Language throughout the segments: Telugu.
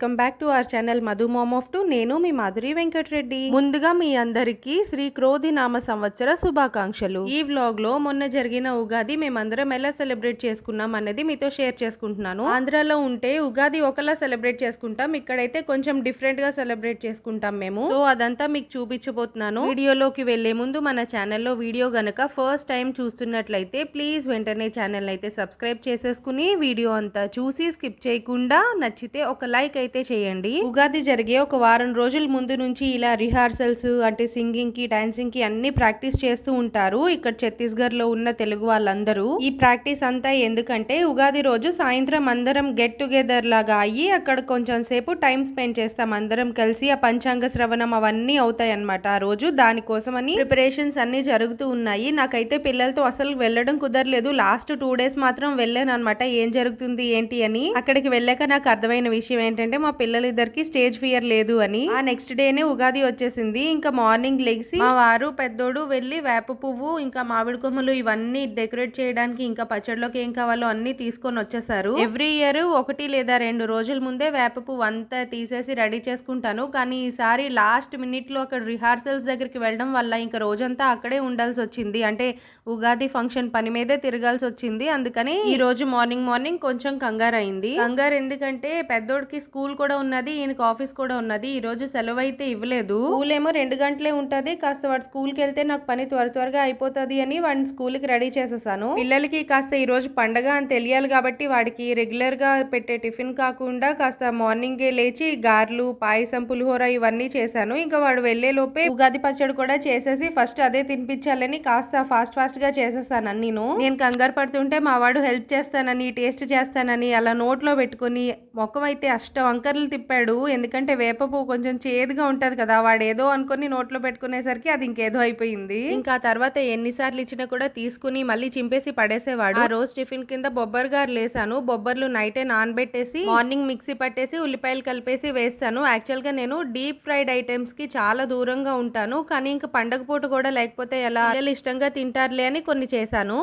Welcome back to our channel Madhu mom of two. నేను మీ మాధురి వెంకటరెడ్డి. ముందుగా మీ అందరికి శ్రీ క్రోధి నామ సంవత్సర శుభాకాంక్షలు. ఈ వ్లాగ్లో మొన్న జరిగిన ఉగాది మేమందరం ఎలా సెలబ్రేట్ చేసుకున్నాం అనేది మీతో షేర్ చేసుకుంటున్నాను. ఆంధ్రాలో ఉంటే ఉగాది ఒకలా సెలబ్రేట్ చేసుకుంటాం. ఇక్కడైతే కొంచెం డిఫరెంట్గా సెలబ్రేట్ చేసుకుంటాం మేము. సో అదంతా మీకు చూపించబోతున్నాను. వీడియోలోకి వెళ్ళే ముందు మన ఛానల్లో వీడియో గనక ఫస్ట్ టైం చూస్తున్నట్లయితే ప్లీజ్ వెంటనే ఛానల్ అయితే సబ్స్క్రైబ్ చేసేసుకుని వీడియో అంతా చూసి స్కిప్ చేయకుండా నచ్చితే ఒక లైక్ అయితే చేయండి. ఉగాది జరిగే ఒక వారం రోజుల ముందు నుంచి ఇలా రిహార్సల్స్ అంటే సింగింగ్కి డాన్సింగ్కి అన్ని ప్రాక్టీస్ చేస్తూ ఉంటారు. ఇక్కడ ఛత్తీస్గఢ్లో ఉన్న తెలుగు వాళ్ళందరూ. ఈ ప్రాక్టీస్ అంతా ఎందుకంటే ఉగాది రోజు సాయంత్రం అందరం గెట్ టుగెదర్ లాగా అయ్యి అక్కడ కొంచెం సేపు టైం స్పెండ్ చేస్తాం. అందరం కలిసి ఆ పంచాంగ శ్రవణం అవన్నీ అవుతాయి అన్నమాట ఆ రోజు దానికోసమని ప్రిపరేషన్స్ అన్ని జరుగుతూ ఉన్నాయి. నాకైతే పిల్లలతో అసలు వెళ్ళడం కుదరలేదు. లాస్ట్ టూ డేస్ మాత్రం వెళ్ళాను అనమాట ఏం జరుగుతుంది ఏంటి అని. అక్కడికి వెళ్ళాక నాకు అర్థమైన విషయం ఏంటంటే మా పిల్లలిద్దరికి స్టేజ్ ఫియర్ లేదు అని. ఆ నెక్స్ట్ డేనే ఉగాది వచ్చేసింది. ఇంకా మార్నింగ్ లెగిసి మా వారు పెద్దోడు వెళ్ళి వేప పువ్వు ఇంకా మామిడి కొమ్మలు ఇవన్నీ డెకరేట్ చేయడానికి ఇంకా పచ్చడిలోకి ఏం కావాలో అన్ని తీసుకొని వచ్చేసారు. ఎవ్రీ ఇయర్ ఒకటి లేదా రెండు రోజుల ముందే వేప పువ్వు అంతా తీసేసి రెడీ చేసుకుంటాను. కానీ ఈసారి లాస్ట్ మినిట్లో అక్కడ రిహార్సల్స్ దగ్గరికి వెళ్ళడం వల్ల ఇంకా రోజంతా అక్కడే ఉండాల్సి వచ్చింది. అంటే ఉగాది ఫంక్షన్ పని మీదే తిరగాల్సి వచ్చింది. అందుకని ఈ రోజు మార్నింగ్ మార్నింగ్ కొంచెం కంగారు అయింది కంగారు ఎందుకంటే పెద్దోడికి స్కూల్ కూడా ఉన్నది ఈయనకి ఆఫీస్ కూడా ఉన్నది. ఈ రోజు సెలవు అయితే ఇవ్వలేదు. స్కూల్ ఏమో రెండు గంటలే ఉంటది. కాస్త వాడు స్కూల్కి వెళ్తే నాకు పని త్వర త్వరగా అయిపోతుంది అని వాడిని స్కూల్కి రెడీ చేసేసాను. పిల్లలకి కాస్త ఈ రోజు పండగ అని తెలియాలి కాబట్టి వాడికి రెగ్యులర్గా పెట్టే టిఫిన్ కాకుండా కాస్త మార్నింగ్ లేచి గార్లు పాయసం పులిహోర ఇవన్నీ చేశాను. ఇంకా వాడు వెళ్ళే లోపే ఉగాది పచ్చడి కూడా చేసేసి ఫస్ట్ అదే తినిపించాలని కాస్త ఫాస్ట్ ఫాస్ట్గా చేసేసాను నేను. నేను కంగారు పడుతుంటే మా వాడు హెల్ప్ చేస్తానని టేస్ట్ చేస్తానని అలా నోట్లో పెట్టుకుని మొక్కం అయితే అష్ట వంకర్లు తిప్పాడు. ఎందుకంటే వేపపువ్వు కొంచెం చేదుగా ఉంటది కదా వాడు ఏదో అనుకుని నోట్లో పెట్టుకునేసరికి అది ఇంకేదో అయిపోయింది. ఇంకా తర్వాత ఎన్నిసార్లు ఇచ్చినా కూడా తీసుకుని మళ్ళీ చింపేసి పడేసేవాడు. ఆ రోజు టిఫిన్ కింద బొబ్బర్ గారు లేసాను బొబ్బర్లు నైటే నానబెట్టేసి మార్నింగ్ మిక్సీ పట్టేసి ఉల్లిపాయలు కలిపేసి వేస్తాను. యాక్చువల్గా నేను డీప్ ఫ్రైడ్ ఐటమ్స్కి చాలా దూరంగా ఉంటాను. కానీ ఇంకా పండగ పూట కూడా లేకపోతే ఎలా? పిల్లలు ఇష్టంగా తింటారులే అని కొన్ని చేశాను.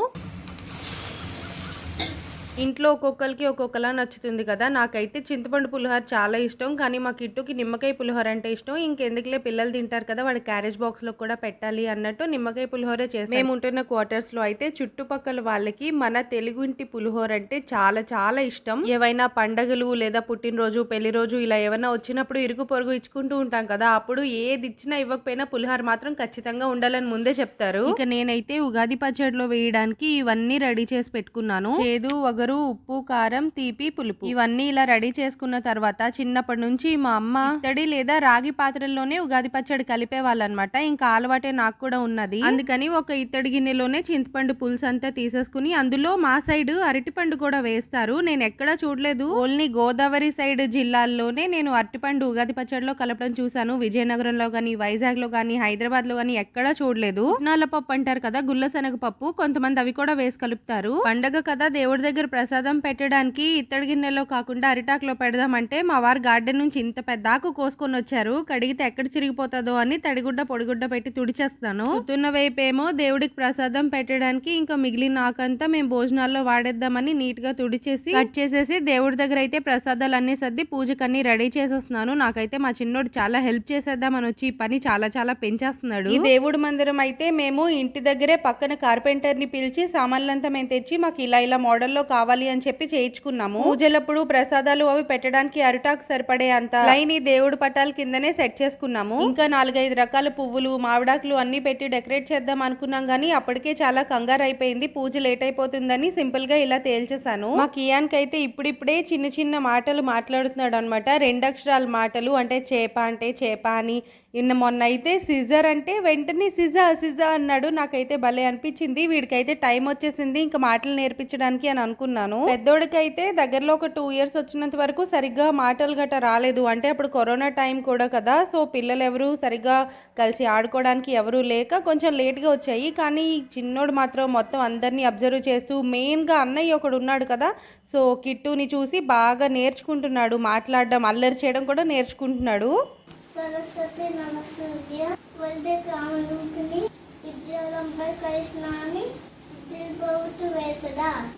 ఇంట్లో ఒక్కొక్కరికి ఒక్కొక్కలా నచ్చుతుంది కదా. నాకైతే చింతపండు పులిహోర చాలా ఇష్టం. కానీ మా కిట్టుకి నిమ్మకాయ పులిహోర అంటే ఇష్టం. ఇంకెందుకులే పిల్లలు తింటారు కదా. వాడి క్యారేజ్ బాక్స్లో కూడా పెట్టాలి అన్నట్టు నిమ్మకాయ పులిహోర చేసి మేము ఉంటున్న క్వార్టర్స్లో అయితే చుట్టుపక్కల వాళ్ళకి మన తెలుగు ఇంటి పులిహోర అంటే చాలా చాలా ఇష్టం. ఏవైనా పండగలు లేదా పుట్టినరోజు పెళ్ళి రోజు ఇలా ఏమైనా వచ్చినప్పుడు ఇరుగు పొరుగు ఇచ్చుకుంటూ ఉంటాం కదా. అప్పుడు ఏది ఇచ్చినా ఇవ్వకపోయినా పులిహోర మాత్రం ఖచ్చితంగా ఉండాలని ముందే చెప్తారు. ఇక నేనైతే ఉగాది పచ్చడిలో వేయడానికి ఇవన్నీ రెడీ చేసి పెట్టుకున్నాను. చేదు వగరు ఉప్పు కారం తీపి పులుపు. ఇవన్నీ ఇలా రెడీ చేసుకున్న తర్వాత చిన్నప్పటి నుంచి మా అమ్మ ఇత్తడి లేదా రాగి పాత్రల్లోనే ఉగాది పచ్చడి కలిపే వాళ్ళనమాట ఇంకా అలవాటే నాకు కూడా ఉన్నది. అందుకని ఒక ఇత్తడి గిన్నెలోనే చింతపండు పులుసు అంతా తీసేసుకుని అందులో మా సైడ్ అరటిపండు కూడా వేస్తారు. నేను ఎక్కడా చూడలేదు. ఓన్లీ గోదావరి సైడ్ జిల్లాల్లోనే నేను అరటిపండు ఉగాది పచ్చడిలో కలపడం చూశాను. విజయనగరంలో కానీ వైజాగ్లో కానీ హైదరాబాద్లో కానీ ఎక్కడా చూడలేదు. పుట్నాల పప్పు అంటారు కదా గుల్ల శనగ పప్పు. కొంతమంది అవి కూడా వేసి కలుపుతారు. పండగ కదా దేవుడి దగ్గర ప్రసాదం పెట్టడానికి ఇత్తడి గిన్నెలో కాకుండా అరిటాకులో పెడదామంటే మా వారు గార్డెన్ నుంచి ఇంత పెద్ద ఆకు కోసుకొని వచ్చారు. కడిగితే ఎక్కడ చిరిగిపోతుందో అని తడిగుడ్డ పొడిగుడ్డ పెట్టి తుడిచేస్తాను. సుతున్న వైపు ఏమో దేవుడికి ప్రసాదం పెట్టడానికి ఇంకా మిగిలిన ఆకంతా మేము భోజనాల్లో వాడేద్దామని నీట్గా తుడిచేసి కట్ చేసేసి దేవుడి దగ్గర అయితే ప్రసాదాలు అన్ని సర్ది పూజకన్నీ రెడీ చేసేస్తున్నాను. నాకైతే మా చిన్నోడు చాలా హెల్ప్ చేసేద్దామని వచ్చి ఈ పని చాలా చాలా పెంచేస్తున్నాడు. ఈ దేవుడి మందిరం అయితే మేము ఇంటి దగ్గరే పక్కన కార్పెంటర్ని పిలిచి సామాన్లంతా మేము తెచ్చి మాకు ఇలా ఇలా మోడల్లో కావాలి కావాలి అని చెప్పి చేయించుకున్నాము. పూజలప్పుడు ప్రసాదాలు అవి పెట్టడానికి అరిటాకు సరిపడే అంత లైన్ ఈ దేవుడు పటాల కిందనే సెట్ చేసుకున్నాము. ఇంకా నాలుగైదు రకాల పువ్వులు మామిడాకులు అన్ని పెట్టి డెకరేట్ చేద్దాం అనుకున్నాం గానీ అప్పటికే చాలా కంగారు అయిపోయింది. పూజ లేట్ అయిపోతుందని సింపుల్గా ఇలా తేల్చేశాను. మా కియాన్కి అయితే ఇప్పుడిప్పుడే చిన్న చిన్న మాటలు మాట్లాడుతున్నాడు అనమాట రెండు అక్షరాల మాటలు అంటే చేప అంటే చేప అని నిన్న మొన్న అయితే సిజర్ అంటే వెంటనే సిజా సిజా అన్నాడు. నాకైతే భలే అనిపించింది. వీడికైతే టైం వచ్చేసింది. ఇంకా మాటలు నేర్పించడానికి అని అనుకున్నాను. పెద్దోడికైతే దగ్గరలో ఒక టూ ఇయర్స్ వచ్చినంత వరకు సరిగ్గా మాటలు గట్ట రాలేదు. అంటే అప్పుడు కరోనా టైం కూడా కదా. సో పిల్లలు ఎవరు సరిగ్గా కలిసి ఆడుకోవడానికి ఎవరు లేక కొంచెం లేట్గా వచ్చాయి. కానీ చిన్నోడు మాత్రం మొత్తం అందరినీ అబ్జర్వ్ చేస్తూ మెయిన్గా అన్నయ్య ఒకడు ఉన్నాడు కదా. సో కిట్టుని చూసి బాగా నేర్చుకుంటున్నాడు. మాట్లాడడం అల్లరి చేయడం కూడా నేర్చుకుంటున్నాడు. సరస్వతి నమస్సూర్య వల్దే కామరూపిణి విద్యారంభై కృష్ణామి సిద్ధిర్భవతు వేసదా.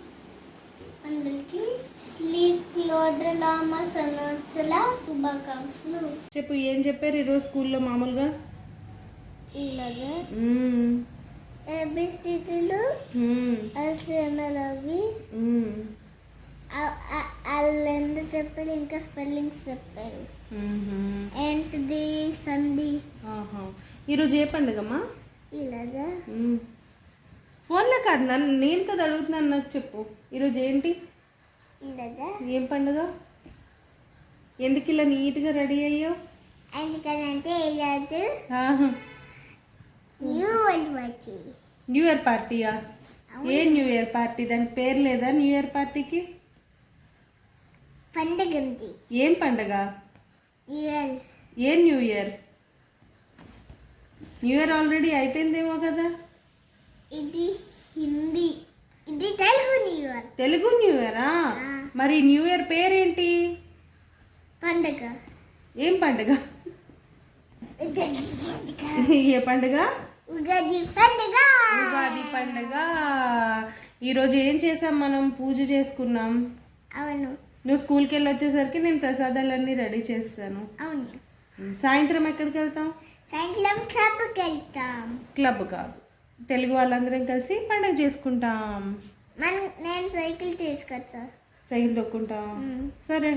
అందరికి శ్రీ క్లోడ్రలామ సంవత్సర శుభాకాంక్షలు. చెప్పు ఏం చెప్పారు ఈరోజు స్కూల్లో మామూలుగా? ఇలాగా మ్మ్. ఏబిసిటీలు మ్మ్. వాళ్ళు చెప్పారు ఇంకా స్పెల్లింగ్స్ చెప్పారు. ఏంటిది సంధి. ఈరోజు ఏ పండుగమ్మా? ఇలాగా. ఫోన్లో కాదు నన్ను నేను కదా అడుగుతున్నాను నాకు చెప్పు. ఈరోజు ఏంటి? ఇలాగా ఏం పండుగ? ఎందుకు ఇలా నీట్గా రెడీ అయ్యావు? ఎందుకంటే ఈరోజు. న్యూ వరల్డ్ వచ్చి న్యూ ఇయర్ పార్టీయా? ఏ న్యూ ఇయర్ పార్టీ? దాని పేరు లేదా న్యూ ఇయర్ పార్టీకి? పండుగ ఉంది. ఏం పండగ? ఏ new year new year already అయిపోయిందేమో కదా? ఇది హిందీ. ఇది Telugu new year Telugu new ఇయరా మరి న్యూ ఇయర్ పేరేంటి? పండుగ. ఏం పండుగ? ఏ పండుగ? ఉగాది పండుగ. ఉగాది పండుగ. ఈరోజు ఏం చేసాం మనం? పూజ చేసుకున్నాం. అవును. నువ్వు స్కూల్కి వెళ్ళి వచ్చేసరికి నేను ప్రసాదాలన్నీ రెడీ చేస్తాను. అవును. సాయంత్రం ఎక్కడికి వెళ్తాం సాయంత్రం క్లబ్కి వెళ్తాం క్లబ్ కాదు. తెలుగు వాళ్ళందరం కలిసి పండుగ చేసుకుంటాం. మనం నేను సైకిల్ తీసుకొచ్చా సైకిల్ తొక్కుంటాం సరే.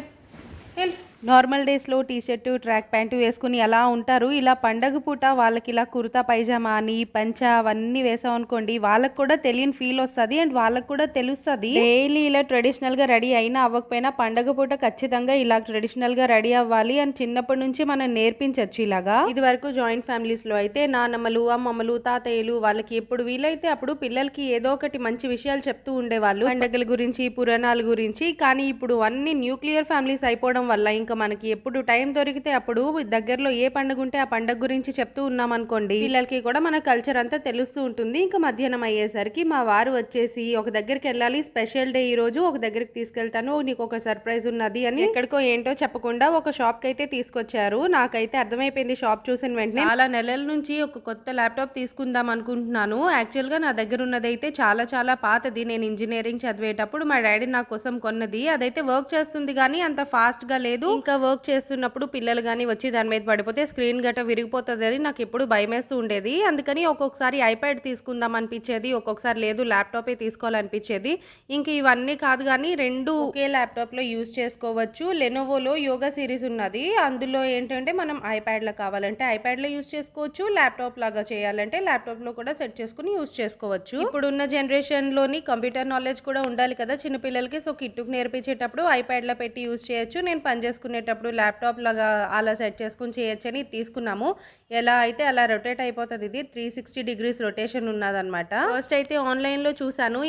నార్మల్ డేస్లో టీ షర్ట్ ట్రాక్ ప్యాంటు వేసుకుని అలా ఉంటారు. ఇలా పండగ పూట వాళ్ళకి ఇలా కుర్తా పైజామా అని పంచ అవన్నీ వేసాం అనుకోండి వాళ్ళకి కూడా తెలియని ఫీల్ వస్తుంది అండ్ వాళ్ళకి కూడా తెలుస్తుంది. డైలీ ఇలా ట్రెడిషనల్గా రెడీ అయినా అవ్వకపోయినా పండగ పూట ఖచ్చితంగా ఇలా ట్రెడిషనల్గా రెడీ అవ్వాలి అని చిన్నప్పటి నుంచి మనం నేర్పించవచ్చు ఇలాగా. ఇది వరకు జాయింట్ ఫ్యామిలీస్లో అయితే నానమ్మలు అమ్మమ్మలు తాతయ్యలు వాళ్ళకి ఎప్పుడు వీలైతే అప్పుడు పిల్లలకి ఏదో ఒకటి మంచి విషయాలు చెప్తూ ఉండేవాళ్ళు. పండగల గురించి పురాణాల గురించి కానీ ఇప్పుడు అన్ని న్యూక్లియర్ ఫ్యామిలీస్ అయిపోవడం వల్ల ఇంకా మనకి ఎప్పుడు టైం దొరికితే అప్పుడు దగ్గరలో ఏ పండుగ ఉంటే ఆ పండుగ గురించి చెప్తూ ఉన్నాం అనుకోండి పిల్లలకి కూడా మన కల్చర్ అంతా తెలుస్తూ ఉంటుంది. ఇంకా మధ్యాహ్నం అయ్యేసరికి మా వారు వచ్చేసి ఒక దగ్గరికి వెళ్ళాలి స్పెషల్ డే ఈ రోజు ఒక దగ్గరికి తీసుకెళ్తాను నీకు ఒక సర్ప్రైజ్ ఉన్నది అని ఎక్కడికో ఏంటో చెప్పకుండా ఒక షాప్కి అయితే తీసుకొచ్చారు. నాకైతే అర్థమైపోయింది షాప్ చూసిన వెంటనే. చాలా నెలల నుంచి ఒక కొత్త ల్యాప్టాప్ తీసుకుందాం అనుకుంటున్నాను. యాక్చువల్గా నా దగ్గర ఉన్నదైతే చాలా చాలా పాతది. నేను ఇంజనీరింగ్ చదివేటప్పుడు మా డాడీ నా కోసం కొన్నది. అదైతే వర్క్ చేస్తుంది కానీ అంత ఫాస్ట్గా లేదు. ఇంకా వర్క్ చేస్తున్నప్పుడు పిల్లలు కానీ వచ్చి దాని మీద పడిపోతే స్క్రీన్ గట్ట విరిగిపోతుంది అని నాకు ఎప్పుడు భయమేస్తూ ఉండేది. అందుకని ఒక్కొక్కసారి ఐప్యాడ్ తీసుకుందాం అనిపించేది ఒక్కొక్కసారి లేదు ల్యాప్టాపే తీసుకోవాలనిపించేది. ఇంక ఇవన్నీ కాదు కానీ రెండు ఒకే ల్యాప్టాప్లో యూజ్ చేసుకోవచ్చు. లెనోవోలో యోగా సిరీస్ ఉన్నది. అందులో ఏంటంటే మనం ఐప్యాడ్లో కావాలంటే ఐప్యాడ్లో యూజ్ చేసుకోవచ్చు. ల్యాప్టాప్ లాగా చేయాలంటే ల్యాప్టాప్లో కూడా సెట్ చేసుకుని యూజ్ చేసుకోవచ్చు. ఇప్పుడున్న జనరేషన్లోని కంప్యూటర్ నాలెడ్జ్ కూడా ఉండాలి కదా చిన్నపిల్లలకి. సో కిట్టుకు నేర్పించేటప్పుడు ఐప్యాడ్లో పెట్టి యూజ్ చేయొచ్చు. నేను పని చేసుకునేటప్పుడు ల్యాప్టాప్ లాగా అలా సెట్ చేసుకుని చేయొచ్చు అని తీసుకున్నాము. ఎలా అయితే అలా రొటేట్ అయిపోతుంది ఇది త్రీ సిక్స్టీ డిగ్రీస్ రొటేషన్ ఉన్నదనమాట ఫస్ట్ అయితే ఆన్లైన్లో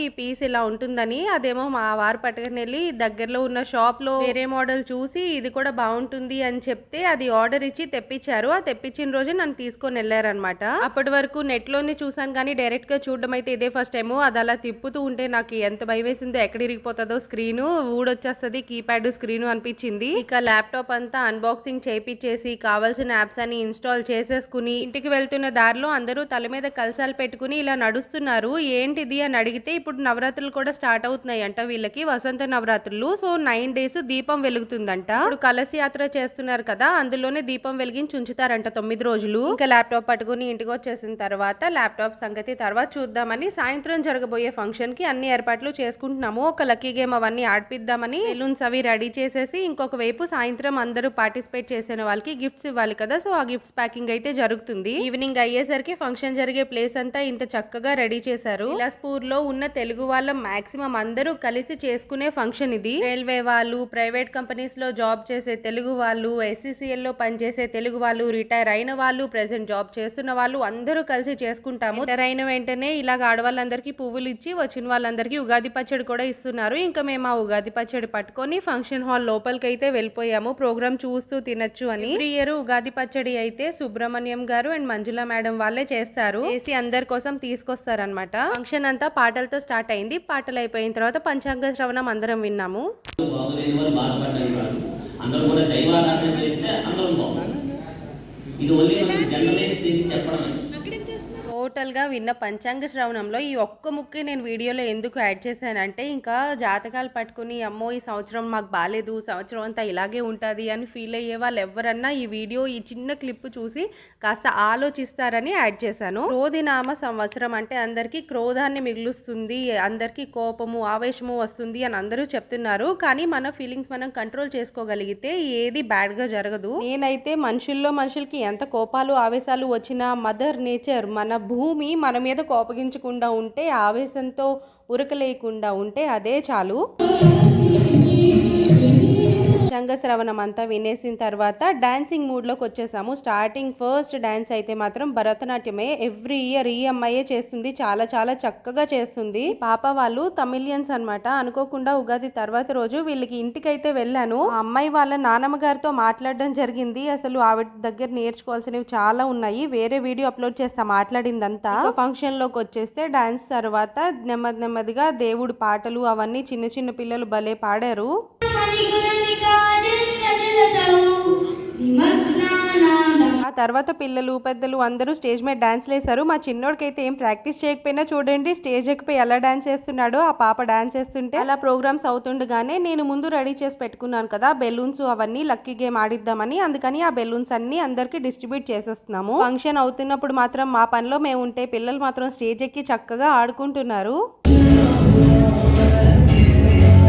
ఈ పీస్ ఇలా ఉంటుందని. అదేమో మా వారు పట్టుకుని వెళ్ళి దగ్గరలో ఉన్న షాప్లో వేరే మోడల్ చూసి ఇది కూడా బాగుంటుంది అని చెప్తే అది ఆర్డర్ ఇచ్చి తెప్పించారు. ఆ తెప్పించిన రోజే నన్ను తీసుకొని వెళ్ళారనమాట అప్పటి వరకు నెట్లోనే చూసాను కానీ డైరెక్ట్గా చూడడం అయితే ఇదే ఫస్ట్ టైం అది అలా తిప్పుతూ ఉంటే నాకు ఎంత భయం వేసిందో ఎక్కడ ఇరిగిపోతుందో స్క్రీన్ ఊడొచ్చేస్తుంది కీప్యాడ్ స్క్రీన్ అనిపించింది. ఇక ల్యాప్టాప్ అంతా అన్బాక్సింగ్ చేపించేసి కావాల్సిన యాప్స్ అని ఇన్స్టాల్ చేసేసుకుని ఇంటికి వెళ్తున్న దారిలో అందరూ తల మీద కలసాలు పెట్టుకుని ఇలా నడుస్తున్నారు. ఏంటిది అని అడిగితే ఇప్పుడు నవరాత్రులు కూడా స్టార్ట్ అవుతున్నాయి అంట వీళ్ళకి. వసంత నవరాత్రులు. సో నైన్ డేస్ దీపం వెలుగుతుందంట. ఇప్పుడు కలసి యాత్ర చేస్తున్నారు కదా అందులోనే దీపం వెలిగించి ఉంచుతారంట తొమ్మిది రోజులు. ఇంకా ల్యాప్టాప్ పట్టుకుని ఇంటికి వచ్చేసిన తర్వాత ల్యాప్టాప్ సంగతి తర్వాత చూద్దామని సాయంత్రం జరగబోయే ఫంక్షన్కి అన్ని ఏర్పాట్లు చేసుకుంటున్నాము. ఒక లక్కీ గేమ్ అవన్నీ ఆడిపిద్దామని బెలూన్స్ అవి రెడీ చేసేసి ఇంకొక వైపు సాయంత్రం సాయంత్రం అందరూ పార్టిసిపేట్ చేసిన వాళ్ళకి గిఫ్ట్స్ ఇవ్వాలి కదా సో ఆ గిఫ్ట్స్ ప్యాకింగ్ అయితే జరుగుతుంది. ఈవినింగ్ అయ్యేసరికి ఫంక్షన్ జరిగే ప్లేస్ అంతా ఇంత చక్కగా రెడీ చేశారు. బిలాస్పూర్లో ఉన్న తెలుగు వాళ్ళ మాక్సిమం అందరూ కలిసి చేసుకునే ఫంక్షన్ ఇది. రైల్వే వాళ్ళు ప్రైవేట్ కంపెనీస్లో జాబ్ చేసే తెలుగు వాళ్ళు ఎస్సీసీఎల్లో పనిచేసే తెలుగు వాళ్ళు రిటైర్ అయిన వాళ్ళు ప్రెసెంట్ జాబ్ చేస్తున్న వాళ్ళు అందరూ కలిసి చేసుకుంటాము. రిటైర్ అయిన వెంటనే ఇలాగ ఆడవాళ్ళందరికీ పువ్వులు ఇచ్చి వచ్చిన వాళ్ళందరికీ ఉగాది పచ్చడి కూడా ఇస్తున్నారు. ఇంకా మేము ఆ ఉగాది పచ్చడి పట్టుకొని ఫంక్షన్ హాల్ లోపలికి అయితే వెళ్ళిపోయాము. ప్రోగ్రామ్ చూస్తూ తినొచ్చు అని. ఎవ్రీ ఇయర్ ఉగాది పచ్చడి అయితే సుబ్రహ్మణ్యం గారు అండ్ మంజుల మేడం వాళ్ళే చేస్తారు. చేసి అందరి కోసం తీసుకొస్తారనమాట ఫంక్షన్ అంతా పాటలతో స్టార్ట్ అయింది. పాటలు అయిపోయిన తర్వాత పంచాంగ శ్రవణం అందరం విన్నాము. అందరూ కూడా దైవారాధన చేస్తే అందరం బాగుంది ఇది ఓన్లీ మనం జనరలైజ్ చేసి చెప్పడమే. టోటల్గా విన్న పంచాంగ శ్రవణంలో ఈ ఒక్క ముక్కే నేను వీడియోలో ఎందుకు యాడ్ చేశానంటే ఇంకా జాతకాలు పట్టుకుని అమ్మో ఈ సంవత్సరం మాకు బాగాలేదు సంవత్సరం అంతా ఇలాగే ఉంటుంది అని ఫీల్ అయ్యే వాళ్ళు ఎవరన్నా ఈ వీడియో ఈ చిన్న క్లిప్ చూసి కాస్త ఆలోచిస్తారని యాడ్ చేశాను. క్రోధినామ సంవత్సరం అంటే అందరికీ క్రోధాన్ని మిగులుస్తుంది అందరికీ కోపము ఆవేశము వస్తుంది అని అందరూ చెప్తున్నారు. కానీ మన ఫీలింగ్స్ మనం కంట్రోల్ చేసుకోగలిగితే ఏది బ్యాడ్గా జరగదు. నేనైతే మనుషుల్లో మనుషులకి ఎంత కోపాలు ఆవేశాలు వచ్చినా మదర్ నేచర్ మన భూ భూమి మన మీద కోపగించకుండా ఉంటే ఆవేశంతో ఉరకలేకుండా ఉంటే అదే చాలు. పంచాంగ శ్రవణం అంతా వినేసిన తర్వాత డాన్సింగ్ మూడ్లోకి వచ్చేసాము. స్టార్టింగ్ ఫస్ట్ డాన్స్ అయితే మాత్రం భరతనాట్యమే. ఎవ్రీ ఇయర్ ఈ అమ్మాయే చేస్తుంది. చాలా చాలా చక్కగా చేస్తుంది. పాప వాళ్ళు తమిళియన్స్ అన్నమాట. అనుకోకుండా ఉగాది తర్వాత రోజు వీళ్ళకి ఇంటికైతే వెళ్ళాను. అమ్మాయి వాళ్ళ నానమ్మ గారితో మాట్లాడడం జరిగింది. అసలు ఆవిడ దగ్గర నేర్చుకోవాల్సినవి చాలా ఉన్నాయి. వేరే వీడియో అప్లోడ్ చేస్తా మాట్లాడిందంతా. ఫంక్షన్లోకి వచ్చేస్తే డాన్స్ తర్వాత నెమ్మది నెమ్మదిగా దేవుడు పాటలు అవన్నీ చిన్న చిన్న పిల్లలు భలే పాడారు. తర్వాత పిల్లలు పెద్దలు అందరూ స్టేజ్ మీద డాన్స్ వేశారు. మా చిన్నోడికైతే ఏం ప్రాక్టీస్ చేయకపోయినా చూడండి స్టేజ్ ఎక్కిపోయి ఎలా డాన్స్ చేస్తున్నాడో ఆ పాప డాన్స్ చేస్తుంటే అలా ప్రోగ్రామ్స్ అవుతుండగానే నేను ముందు రెడీ చేసి పెట్టుకున్నాను కదా బెలూన్స్ అవన్నీ లక్కీ గేమ్ ఆడిద్దామని. అందుకని ఆ బెలూన్స్ అన్ని అందరికి డిస్ట్రిబ్యూట్ చేసేస్తున్నాము. ఫంక్షన్ అవుతున్నప్పుడు మాత్రం మా పనిలో మేము ఉంటే పిల్లలు మాత్రం స్టేజ్ ఎక్కి చక్కగా ఆడుకుంటున్నారు.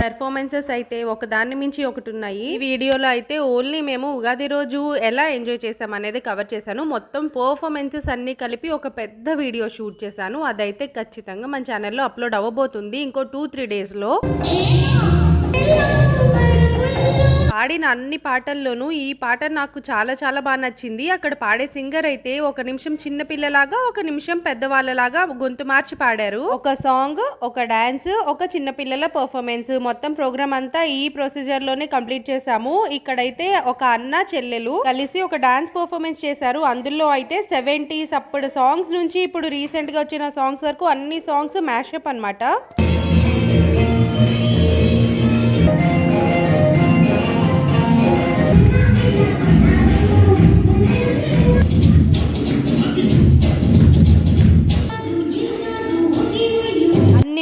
పెర్ఫార్మెన్సెస్ అయితే ఒకదాన్ని మించి ఒకటి ఉన్నాయి ఈ వీడియోలో అయితే ఓన్లీ మేము ఉగాది రోజు ఎలా ఎంజాయ్ చేసాం అనేది కవర్ చేశాను. మొత్తం పర్ఫార్మెన్సెస్ అన్ని కలిపి ఒక పెద్ద వీడియో షూట్ చేశాను. అదైతే ఖచ్చితంగా మన ఛానల్లో అప్లోడ్ అవ్వబోతుంది. ఇంకో టూ త్రీ డేస్లో పాడిన అన్ని పాటల్లోనూ ఈ పాట నాకు చాలా చాలా బాగా నచ్చింది. అక్కడ పాడే సింగర్ అయితే ఒక నిమిషం చిన్నపిల్లలాగా ఒక నిమిషం పెద్దవాళ్ళలాగా గొంతు మార్చి పాడారు. ఒక సాంగ్ ఒక డాన్స్ ఒక చిన్న పిల్లల పర్ఫార్మెన్స్ మొత్తం ప్రోగ్రామ్ అంతా ఈ ప్రొసీజర్లోనే కంప్లీట్ చేసాము ఇక్కడైతే ఒక అన్న చెల్లెలు కలిసి ఒక డాన్స్ పర్ఫార్మెన్స్ చేశారు. అందులో అయితే సెవెంటీస్ అప్పుడు సాంగ్స్ నుంచి ఇప్పుడు రీసెంట్గా వచ్చిన సాంగ్స్ వరకు అన్ని సాంగ్స్ మ్యాషప్ అన్నమాట.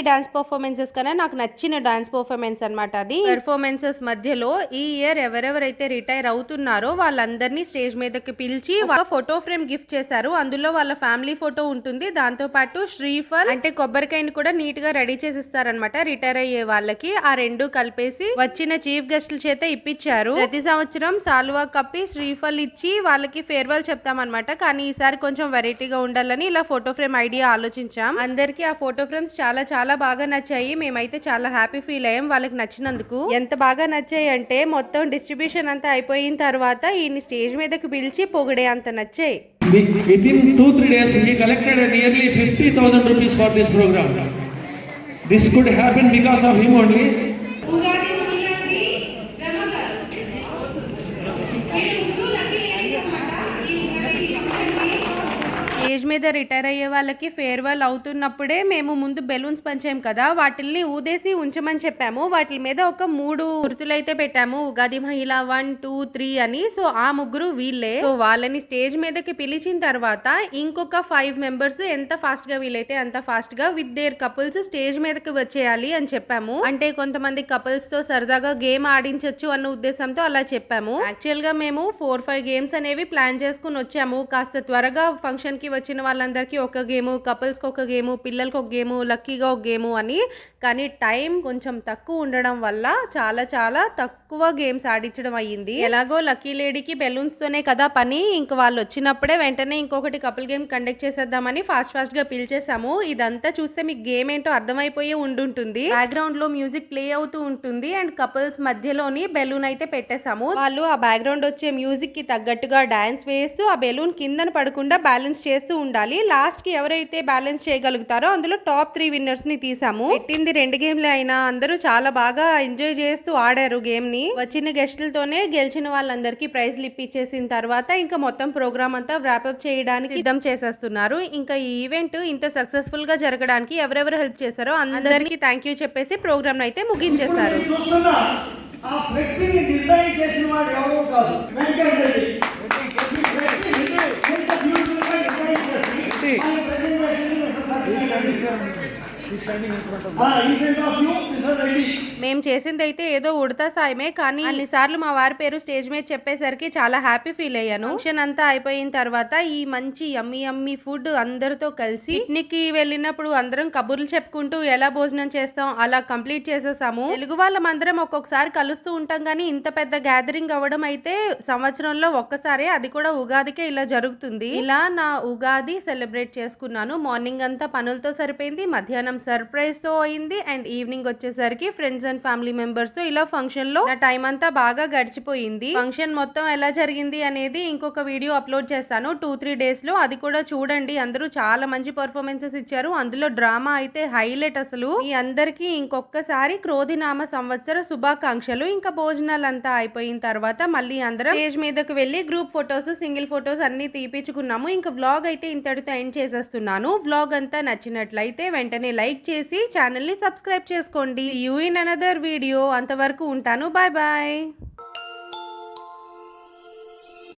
డాన్స్ పర్ఫార్మెన్సెస్ కన్నా నాకు నచ్చిన డాన్స్ పర్ఫార్మెన్స్ అన్నమాట అది. పెర్ఫార్మెన్సెస్ మధ్యలో ఈ ఇయర్ ఎవరెవరైతే రిటైర్ అవుతున్నారో వాళ్ళందరినీ స్టేజ్ మీదకి పిలిచి ఒక ఫోటో ఫ్రేమ్ గిఫ్ట్ చేశారు. అందులో వాళ్ళ ఫ్యామిలీ ఫోటో ఉంటుంది. దాంతో పాటు శ్రీఫల్ అంటే కొబ్బరికాయని కూడా నీట్గా రెడీ చేసి ఇస్తారనమాట రిటైర్ అయ్యే వాళ్ళకి. ఆ రెండు కలిపేసి వచ్చిన చీఫ్ గెస్ట్ల చేత ఇప్పించారు. ప్రతి సంవత్సరం సాల్వా కప్పి శ్రీఫల్ ఇచ్చి వాళ్ళకి ఫేర్వెల్ చెప్తామన్నమాట. కానీ ఈసారి కొంచెం వెరైటీగా ఉండాలని ఇలా ఫోటో ఫ్రేమ్ ఐడియా ఆలోచించాం. అందరికి ఆ ఫోటో ఫ్రేమ్స్ చాలా చాలా చాలా బాగా నచ్చాయి. మేమైతే చాలా హ్యాపీ ఫీల్ అయ్యాం. వాళ్ళకి నచ్చినందుకు. ఎంత బాగా నచ్చాయి అంటే మొత్తం డిస్ట్రిబ్యూషన్ అంతా అయిపోయిన తర్వాత ఈయన స్టేజ్ మీదకి పిలిచి పొగిడే అంత నచ్చాయి. Within two three days he collected nearly fifty thousand rupees for this programme this could happen because of him only మీద రిటైర్ అయ్యే వాళ్ళకి ఫేర్వెల్ అవుతున్నప్పుడే మేము ముందు బెలూన్స్ పంచాం కదా. వాటిల్ని ఊదేసి ఉంచమని చెప్పాము. వాటి మీద ఒక మూడు గుర్తులైతే పెట్టాము. ఉగాది మహిళ వన్ టూ త్రీ అని. సో ఆ ముగ్గురు వీళ్ళే. సో వాళ్ళని స్టేజ్ మీదకి పిలిచిన తర్వాత ఇంకొక ఫైవ్ మెంబర్స్ ఎంత ఫాస్ట్గా వీలైతే అంత ఫాస్ట్గా విత్ దేర్ కపుల్స్ స్టేజ్ మీదకి వచ్చేయాలి అని చెప్పాము. అంటే కొంతమంది కపుల్స్తో సరదాగా గేమ్ ఆడించొచ్చు అన్న ఉద్దేశంతో అలా చెప్పాము. యాక్చువల్గా మేము ఫోర్ ఫైవ్ గేమ్స్ అనేవి ప్లాన్ చేసుకుని వచ్చాము. కాస్త త్వరగా ఫంక్షన్కి వచ్చిన వాళ్ళందరికీ ఒక గేము కపుల్స్కి ఒక గేము పిల్లలకి ఒక గేము లక్కీగా ఒక గేము అని. కానీ టైం కొంచెం తక్కువ ఉండడం వల్ల చాలా చాలా తక్కువ గేమ్స్ ఆడించడం అయ్యింది. ఎలాగో లక్కీ లేడీకి బెలూన్స్ తోనే కదా పని. ఇంక వాళ్ళు వచ్చినప్పుడే వెంటనే ఇంకొకటి కపుల్ గేమ్ కండక్ట్ చేసేద్దామని ఫాస్ట్ ఫాస్ట్గా పిలిచేసాము ఇదంతా చూస్తే మీకు గేమ్ ఏంటో అర్థమైపోయి ఉండుంటుంది. బ్యాక్గ్రౌండ్లో మ్యూజిక్ ప్లే అవుతూ ఉంటుంది. అండ్ కపుల్స్ మధ్యలోని బెలూన్ అయితే పెట్టేశాము. వాళ్ళు ఆ బ్యాక్గ్రౌండ్ వచ్చే మ్యూజిక్కి తగ్గట్టుగా డాన్స్ వేస్తూ ఆ బెలూన్ కిందన పడకుండా బ్యాలెన్స్ చేస్తూ ఉండాలి లాస్ట్కి ఎవరైతే బ్యాలెన్స్ చేయగలుగుతారో అందులో టాప్ త్రీ విన్నర్స్ని తీసాము. పెట్టింది రెండు గేమ్లే అయినా అందరూ చాలా బాగా ఎంజాయ్ చేస్తూ ఆడారు గేమ్ని వచ్చిన గెస్టులతోనే గెలిచిన వాళ్ళందరికీ ప్రైజ్లు ఇప్పించేసిన తర్వాత ఇంకా మొత్తం ప్రోగ్రామ్ అంతా వ్రాపప్ చేయడానికి సిద్ధం చేసేస్తున్నారు. ఇంకా ఈ ఈవెంట్ ఇంత సక్సెస్ఫుల్గా జరగడానికి ఎవరెవరు హెల్ప్ చేశారో అందరికీ థ్యాంక్ యూ చెప్పేసి ప్రోగ్రామ్ అయితే ముగించేశారు. ఆ ఫ్లెక్సీని డిజైన్ చేసిన వాడు ఎవరో కాదు. వెంకట రెడ్డి Ти. మేము చేసింది అయితే ఏదో ఉడతా సాయమే కానీ అన్నిసార్లు మా వారి పేరు స్టేజ్ మీద చెప్పేసరికి చాలా హ్యాపీ ఫీల్ అయ్యాను. ఫంక్షన్ అంతా అయిపోయిన తర్వాత ఈ మంచి యమ్మి యమ్మి ఫుడ్ అందరితో కలిసి పిక్నిక్ వెళ్ళినప్పుడు అందరం కబుర్లు చెప్పుకుంటూ ఎలా భోజనం చేస్తాం అలా కంప్లీట్ చేసేసాము. తెలుగు వాళ్ళం అందరం ఒక్కొక్కసారి కలుస్తూ ఉంటాం కానీ ఇంత పెద్ద గ్యాదరింగ్ అవ్వడం అయితే సంవత్సరంలో ఒక్కసారే అది కూడా ఉగాదికే ఇలా జరుగుతుంది. ఇలా నా ఉగాది సెలబ్రేట్ చేసుకున్నాను. మార్నింగ్ అంతా పనులతో సరిపోయింది మధ్యాహ్నం సర్ప్రైజ్తో అయింది. అండ్ ఈవినింగ్ వచ్చేసరికి ఫ్రెండ్స్ అండ్ ఫ్యామిలీ మెంబర్స్తో ఇలా ఫంక్షన్లో నా టైం అంతా బాగా గడిచిపోయింది. ఫంక్షన్ మొత్తం ఎలా జరిగింది అనేది ఇంకొక వీడియో అప్లోడ్ చేస్తాను. టూ త్రీ డేస్లో అది కూడా చూడండి. అందరూ చాలా మంచి పర్ఫార్మెన్సెస్ ఇచ్చారు. అందులో డ్రామా అయితే హైలైట్ అసలు. మీ అందరికీ ఇంకొకసారి క్రోధినామ సంవత్సర శుభాకాంక్షలు. ఇంకా భోజనాలు అంతా అయిపోయిన తర్వాత మళ్ళీ అందరం స్టేజ్ మీదకి వెళ్ళి గ్రూప్ ఫొటోస్ సింగిల్ ఫొటోస్ అన్ని తీపించుకున్నాము ఇంకా వ్లాగ్ అయితే ఇంతటితో ఎండ్ చేసేస్తున్నాను. వ్లాగ్ అంతా నచ్చినట్లయితే వెంటనే లైక్ చేసి ఛానల్ని సబ్స్క్రైబ్ చేసుకోండి. యూ ఇన్ అనదర్ వీడియో అంతవరకు ఉంటాను. Bye bye